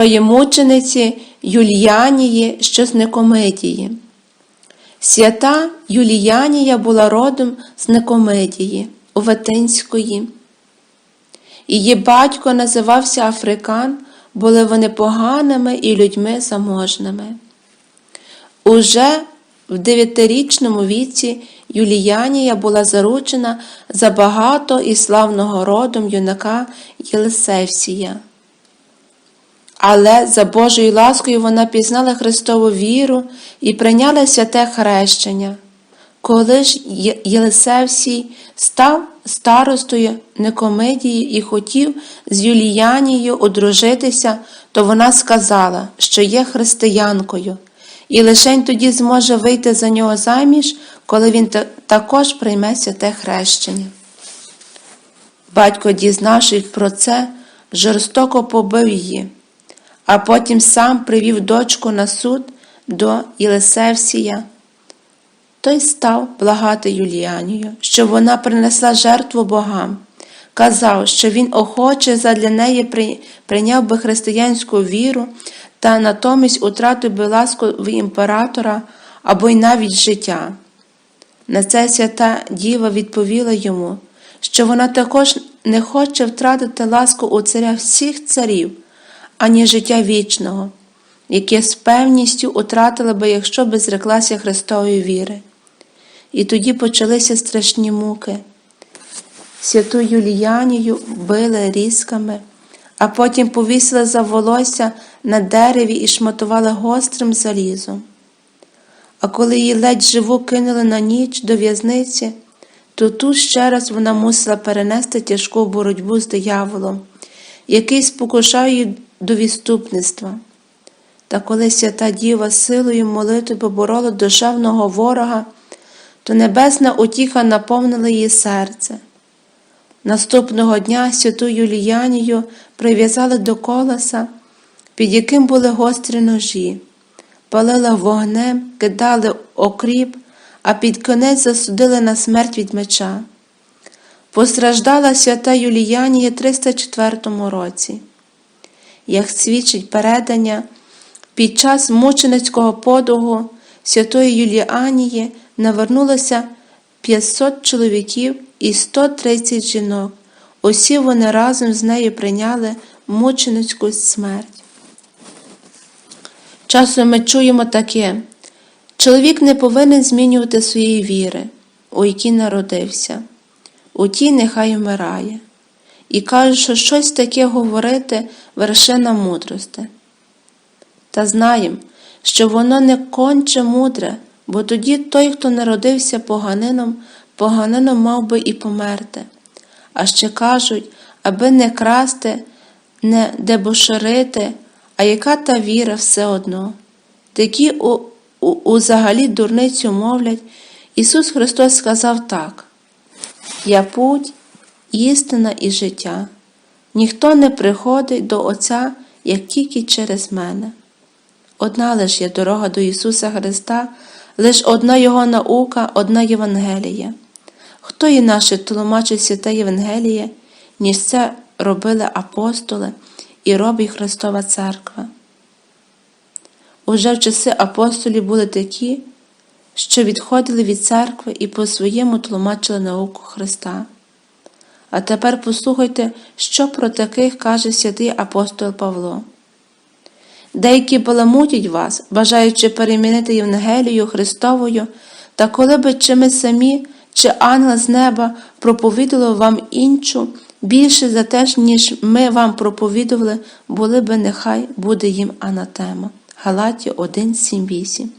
Тої мучениці Юліанії, що з. Свята Юліанія була родом з Никомедії, Оватинської. Її батько називався Африкан, були вони поганими і людьми заможними. Уже в дев'ятирічному віці Юліанія була заручена за багато і славного родом юнака Єлисевсія. Але за Божою ласкою вона пізнала Христову віру і прийняла святе хрещення. Коли ж Єлисевсій став старостою Никомедії і хотів з Юліанією одружитися, то вона сказала, що є християнкою, і лишень тоді зможе вийти за нього заміж, коли він також прийме святе хрещення. Батько, дізнавшись про це, жорстоко побив її, а потім сам привів дочку на суд до Єлисевсія. Той став благати Юліанію, щоб вона принесла жертву богам. Казав, що він охоче задля неї прийняв би християнську віру та натомість утратив би ласку в імператора або й навіть життя. На це свята діва відповіла йому, що вона також не хоче втратити ласку у царя всіх царів, ані життя вічного, яке з певністю утратила би, якщо би зреклася Христової віри. І тоді почалися страшні муки. Святу Юліанію били різками, а потім повісили за волосся на дереві і шматували гострим залізом. А коли її ледь живу кинули на ніч до в'язниці, то тут ще раз вона мусила перенести тяжку боротьбу з дияволом, який спокушав її до відступництва. Та коли свята діва силою молитви поборола душевного ворога, то небесна утіха наповнила її серце. Наступного дня святу Юліянію прив'язали до колеса, під яким були гострі ножі, палили вогнем, кидали окріп, а під конець засудили на смерть від меча. Постраждала свята Юліянія 304 році. Як свідчить передання, під час мученицького подугу святої Юліанії навернулося 500 чоловіків і 130 жінок. Усі вони разом з нею прийняли мученицьку смерть. Часом ми чуємо таке: чоловік не повинен змінювати своєї віри, у якій народився, у тій нехай вмирає. І кажуть, що щось таке говорити вершина мудрости. Та знаємо, що воно не конче мудре, бо тоді той, хто народився поганином, поганином мав би і померти. А ще кажуть, аби не красти, не дебоширити, а яка та віра все одно. Такі у, у, узагалі дурницю мовлять, Ісус Христос сказав так: Я путь, істина і життя. Ніхто не приходить до Отця, як тільки через мене. Одна лиш є дорога до Ісуса Христа, лиш одна Його наука, одна Євангелія. Хто є наше тлумачить святе Євангеліє, ніж це робили апостоли і робить Христова Церква? Уже в часи апостолів були такі, що відходили від церкви і по-своєму тлумачили науку Христа. А тепер послухайте, що про таких каже святий апостол Павло. Деякі баламутять вас, бажаючи перемінити Євангелію Христовою, та коли би чи ми самі, чи ангел з неба проповідували вам іншу, більше за те, ніж ми вам проповідували, були би нехай буде їм анатема. Галаті 1, 7, 8.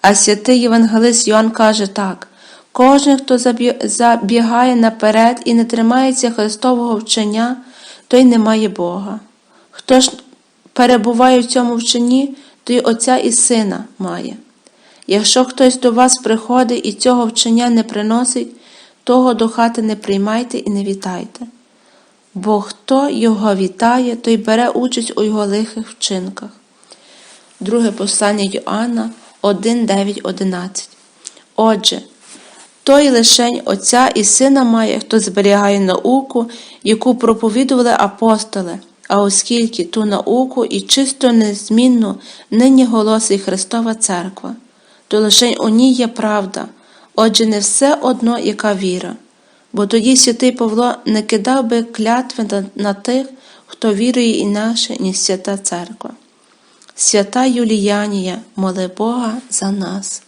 А святий Євангелист Йоанн каже так: кожен, хто забігає наперед і не тримається Христового вчення, той не має Бога. Хто ж перебуває в цьому вченні, той Отця і Сина має. Якщо хтось до вас приходить і цього вчення не приносить, того до хати не приймайте і не вітайте. Бо хто його вітає, той бере участь у його лихих вчинках. Друге послання Йоанна 1, 9, 11. Отже, той лишень Отця і Сина має, хто зберігає науку, яку проповідували апостоли, А оскільки ту науку і чисто незмінну нині голосить Христова Церква, то лише у ній є правда, отже, не все одно, яка віра. Бо тоді святий Павло не кидав би клятви на, тих, хто вірує інакше, ніж свята церква. Свята Юліянія, моли Бога за нас.